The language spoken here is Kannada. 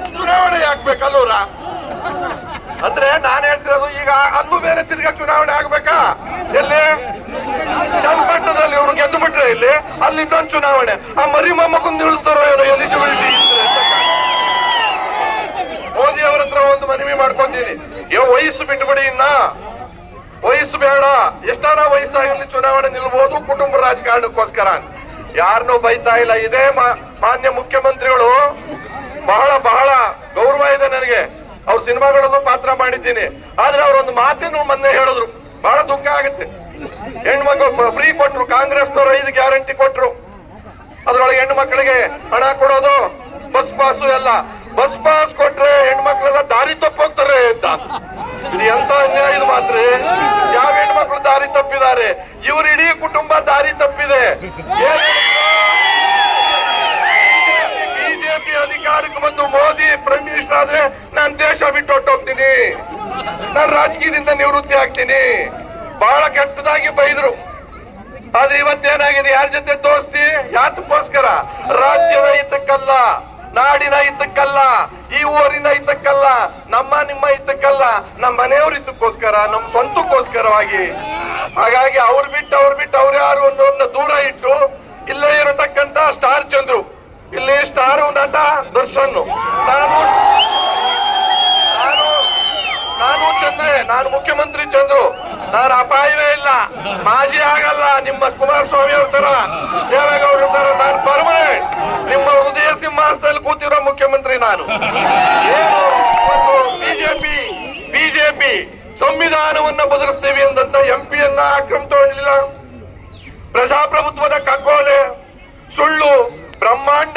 ಚುನಾವಣೆ ಆಗ್ಬೇಕಲ್ಲೂರ ಅಂದ್ರೆ ನಾನ್ ಹೇಳ್ತಿರೋದು ಈಗ ಅಲ್ಲೂ ಬೇರೆ ತಿರ್ಗಾ ಚುನಾವಣೆ ಆಗ್ಬೇಕಾ? ಎಲ್ಲಿ? ಚಲ್ಪಟ್ಟದಲ್ಲಿ ಇವ್ರು ಗೆದ್ದು ಬಿಟ್ರೆ ಇಲ್ಲಿ, ಅಲ್ಲಿ ಚುನಾವಣೆ. ಆ ಮರಿ ಮೊಮ್ಮಕ್ಕನ್ ನಿಲ್ಲಿಸ್ತಾರೋ ಏನೋ ಎಲಿಜಿಬಿಲಿಟಿ ಮೋದಿ ಅವ್ರ ಹತ್ರ ಒಂದು ಮನವಿ ಮಾಡ್ಕೊಂತೀನಿ. ಏ, ವಯಸ್ಸು ಬಿಟ್ಬಿಡಿ ಇನ್ನ. ವಯಸ್ಸು ಬೇಡ. ಎಷ್ಟಾನ ವಯಸ್ಸಾಗಿರ್ಲಿ ಚುನಾವಣೆ ನಿಲ್ಬಹುದು ಕುಟುಂಬ ರಾಜಕಾರಣಕ್ಕೋಸ್ಕರ ಯಾರನ್ನೂ ಬೈತಾ ಇಲ್ಲ. ಇದೇ ಮಾನ್ಯ ಮುಖ್ಯಮಂತ್ರಿಗಳು ಬಹಳ ಬಹಳ ಗೌರವ ಇದೆ ನನಗೆ. ಅವ್ರ ಸಿನಿಮಾಗಳಲ್ಲೂ ಪಾತ್ರ ಮಾಡಿದ್ದೀನಿ. ಆದ್ರೆ ಅವರೊಂದು ಮಾತಿನ ಮೊನ್ನೆ ಹೇಳಿದ್ರು. ಬಹಳ ದುಃಖ ಆಗುತ್ತೆ. ಹೆಣ್ಮಕ್ಳು ಫ್ರೀ ಕೊಟ್ರು, ಕಾಂಗ್ರೆಸ್ನವರು ಐದು ಗ್ಯಾರಂಟಿ ಕೊಟ್ರು. ಅದ್ರೊಳಗೆ ಹೆಣ್ಣು ಮಕ್ಕಳಿಗೆ ಹಣ ಕೊಡೋದು ಬಸ್ ಪಾಸು ಎಲ್ಲ. ಬಸ್ ಪಾಸ್ ಕೊಟ್ರೆ ಹೆಣ್ಮಕ್ಳೆಲ್ಲ ದಾರಿ ತಪ್ಪೋಗ್ತಾರೆ ಅಂತ. ಇದು ಎಂತ ಅನ್ಯಾಯ ಇದು ಮಾತ್ರ? ಯಾವ ಹೆಣ್ಮಕ್ಳು ದಾರಿ ತಪ್ಪಿದ್ದಾರೆ? ಇವ್ರ ಇಡೀ ಕುಟುಂಬ ದಾರಿ ತಪ್ಪಿದೆ. ಆದ್ರೆ ನಾನ್ ದೇಶ ಬಿಟ್ಟು ಹೊಟ್ಟೋಗ್ತೀನಿ ನಾನು ರಾಜಕೀಯದಿಂದ ನಿವೃತ್ತಿ ಆಗ್ತೀನಿ. ಬಹಳ ಕೆಟ್ಟದಾಗಿ ಬೈದ್ರು. ಆದ್ರೆ ಇವತ್ತೇನಾಗಿದೆ? ಯಾರ ಜೊತೆ ದೋಸ್ತಿ? ಯಾತಕ್ಕೋಸ್ಕರ? ರಾಜ್ಯದ ಹಿತಕ್ಕಲ್ಲ, ನಾಡಿನ ಹಿತಕ್ಕಲ್ಲ, ಈ ಊರಿನ ಹಿತಕ್ಕಲ್ಲ, ನಮ್ಮ ನಿಮ್ಮ ಹಿತಕ್ಕಲ್ಲ, ನಮ್ಮ ಮನೆಯವ್ರ ಹಿತಕ್ಕೋಸ್ಕರ, ನಮ್ಮ ಸ್ವಂತಕ್ಕೋಸ್ಕರವಾಗಿ. ಹಾಗಾಗಿ ಅವ್ರು ಬಿಟ್ಟು ಅವ್ರು ಬಿಟ್ಟು ಅವ್ರು ಯಾರು ಅನ್ನೋದನ್ನ ದೂರ ಇಟ್ಟು, ಇಲ್ಲೇ ಇರತಕ್ಕಂತ ಸ್ಟಾರ್ ಚಂದ್ರು. ಇಲ್ಲಿ ಸ್ಟಾರ್ ನಟ ದರ್ಶನ್. ನಾನು ನಾನು ಮುಖ್ಯಮಂತ್ರಿ ಚಂದ್ರು. ನಾನು ಅಪಾಯವೇ ಇಲ್ಲ. ಮಾಜಿ ಆಗಲ್ಲ. ನಿಮ್ಮ ಕುಮಾರಸ್ವಾಮಿ ಅವ್ರ ತರ ದೇವೇಗೌಡರ ತರ ನಾನು ಪರ್ಮನೆಂಟ್. ನಿಮ್ಮ ಹೃದಯ ಸಿಂಹಾಸನದಲ್ಲಿ ಕೂತಿರೋ ಮುಖ್ಯಮಂತ್ರಿ ನಾನು. ಏನು? ಬಿಜೆಪಿ ಬಿಜೆಪಿ ಸಂವಿಧಾನವನ್ನ ಬದಲಿಸ್ತೀವಿ ಅಂದಂತ ಎಂ ಪಿಯನ್ನ ಅಕ್ರಮ ತಗೊಂಡಿಲ್ಲ. ಪ್ರಜಾಪ್ರಭುತ್ವದ ಕಗ್ಗೋಲೆ, ಸುಳ್ಳು, ಬ್ರಹ್ಮಾಂಡ